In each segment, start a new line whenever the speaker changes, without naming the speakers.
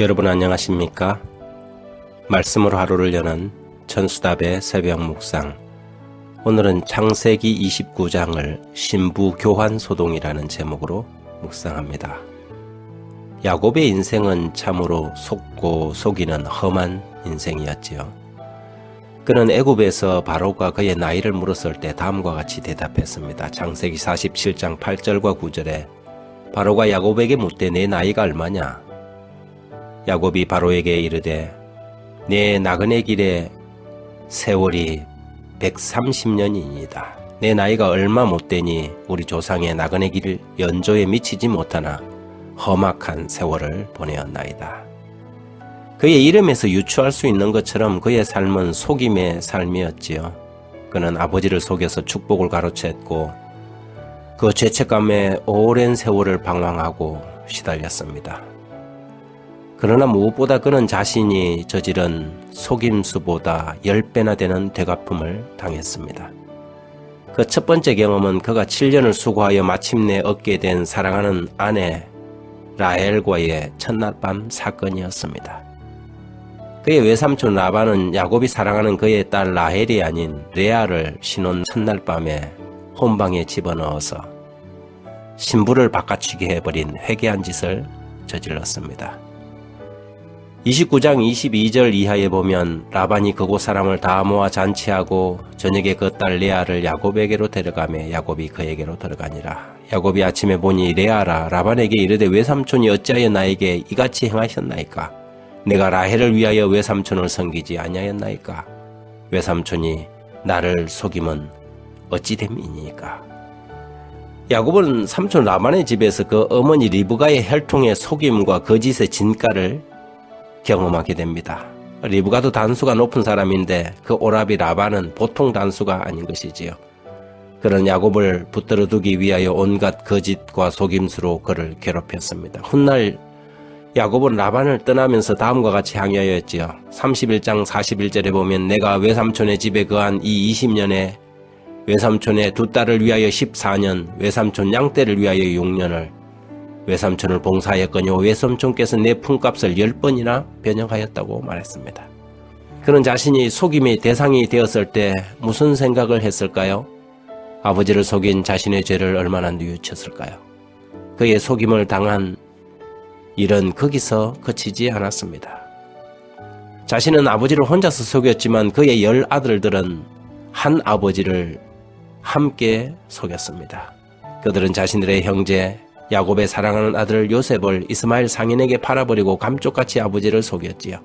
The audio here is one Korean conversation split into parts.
여러분 안녕하십니까? 말씀으로 하루를 여는 천수답의 새벽 묵상. 오늘은 창세기 29장을 신부 교환 소동이라는 제목으로 묵상합니다. 야곱의 인생은 참으로 속고 속이는 험한 인생이었지요. 그는 애굽에서 바로가 그의 나이를 물었을 때 다음과 같이 대답했습니다. 창세기 47장 8절과 9절에 바로가 야곱에게 묻되 내 나이가 얼마냐? 야곱이 바로에게 이르되 내 나그네 길에 세월이 130년이니이다. 내 나이가 얼마 못 되니 우리 조상의 나그네 길 연조에 미치지 못하나 험악한 세월을 보내었나이다. 그의 이름에서 유추할 수 있는 것처럼 그의 삶은 속임의 삶이었지요. 그는 아버지를 속여서 축복을 가로챘고 그 죄책감에 오랜 세월을 방황하고 시달렸습니다. 그러나 무엇보다 그는 자신이 저지른 속임수보다 10배나 되는 되갚음을 당했습니다. 그 첫 번째 경험은 그가 7년을 수고하여 마침내 얻게 된 사랑하는 아내 라헬과의 첫날 밤 사건이었습니다. 그의 외삼촌 라반은 야곱이 사랑하는 그의 딸 라헬이 아닌 레아를 신혼 첫날 밤에 혼방에 집어넣어서 신부를 바꿔치게 해버린 회개한 짓을 저질렀습니다. 29장 22절 이하에 보면 라반이 그곳 사람을 다 모아 잔치하고 저녁에 그 딸 레아를 야곱에게로 데려가며 야곱이 그에게로 들어가니라. 야곱이 아침에 보니 레아라 라반에게 이르되 외삼촌이 어찌하여 나에게 이같이 행하셨나이까? 내가 라헬을 위하여 외삼촌을 섬기지 아니하였나이까? 외삼촌이 나를 속임은 어찌 됨이니까? 야곱은 삼촌 라반의 집에서 그 어머니 리브가의 혈통의 속임과 거짓의 진가를 경험하게 됩니다. 리브가도 단수가 높은 사람인데 그 오라비 라반은 보통 단수가 아닌 것이지요. 그런 야곱을 붙들어 두기 위하여 온갖 거짓과 속임수로 그를 괴롭혔습니다. 훗날 야곱은 라반을 떠나면서 다음과 같이 항의하였지요. 31장 41절에 보면 내가 외삼촌의 집에 거한 이 20년에 외삼촌의 두 딸을 위하여 14년, 외삼촌 양떼를 위하여 6년을 외삼촌을 봉사하였거니와 외삼촌께서 내 품값을 10번이나 변형하였다고 말했습니다. 그는 자신이 속임의 대상이 되었을 때 무슨 생각을 했을까요? 아버지를 속인 자신의 죄를 얼마나 뉘우쳤을까요? 그의 속임을 당한 일은 거기서 그치지 않았습니다. 자신은 아버지를 혼자서 속였지만 그의 열 아들들은 한 아버지를 함께 속였습니다. 그들은 자신들의 형제 야곱의 사랑하는 아들 요셉을 이스마엘 상인에게 팔아버리고 감쪽같이 아버지를 속였지요.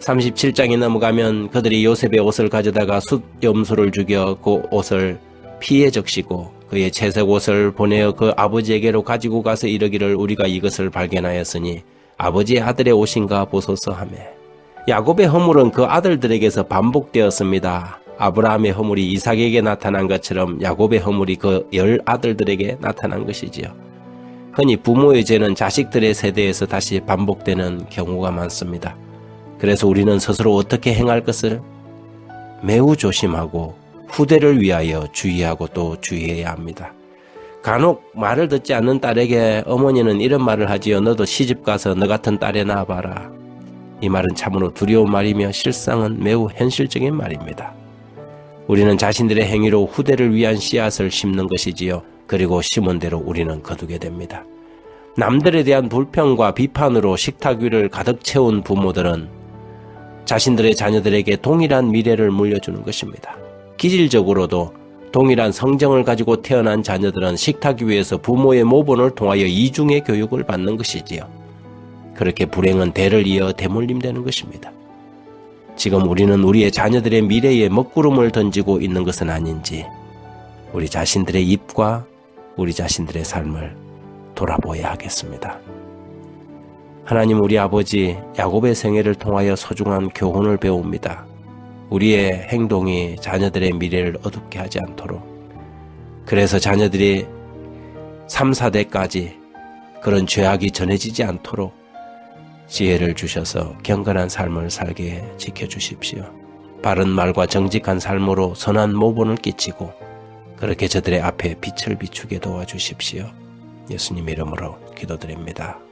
37장이 넘어가면 그들이 요셉의 옷을 가져다가 숫염소를 죽여 그 옷을 피해 적시고 그의 채색 옷을 보내어 그 아버지에게로 가지고 가서 이르기를 우리가 이것을 발견하였으니 아버지의 아들의 옷인가 보소서 하매 야곱의 허물은 그 아들들에게서 반복되었습니다. 아브라함의 허물이 이삭에게 나타난 것처럼 야곱의 허물이 그 열 아들들에게 나타난 것이지요. 흔히 부모의 죄는 자식들의 세대에서 다시 반복되는 경우가 많습니다. 그래서 우리는 스스로 어떻게 행할 것을 매우 조심하고 후대를 위하여 주의하고 또 주의해야 합니다. 간혹 말을 듣지 않는 딸에게 어머니는 이런 말을 하지요. 너도 시집 가서 너 같은 딸에 낳아봐라. 이 말은 참으로 두려운 말이며 실상은 매우 현실적인 말입니다. 우리는 자신들의 행위로 후대를 위한 씨앗을 심는 것이지요. 그리고 심은 대로 우리는 거두게 됩니다. 남들에 대한 불평과 비판으로 식탁 위를 가득 채운 부모들은 자신들의 자녀들에게 동일한 미래를 물려주는 것입니다. 기질적으로도 동일한 성정을 가지고 태어난 자녀들은 식탁 위에서 부모의 모본을 통하여 이중의 교육을 받는 것이지요. 그렇게 불행은 대를 이어 대물림되는 것입니다. 지금 우리는 우리의 자녀들의 미래에 먹구름을 던지고 있는 것은 아닌지 우리 자신들의 입과 우리 자신들의 삶을 돌아보아야 하겠습니다. 하나님 우리 아버지 야곱의 생애를 통하여 소중한 교훈을 배웁니다. 우리의 행동이 자녀들의 미래를 어둡게 하지 않도록 그래서 자녀들이 3, 4대까지 그런 죄악이 전해지지 않도록 지혜를 주셔서 경건한 삶을 살게 지켜주십시오. 바른 말과 정직한 삶으로 선한 모본을 끼치고 그렇게 저들의 앞에 빛을 비추게 도와주십시오. 예수님 이름으로 기도드립니다.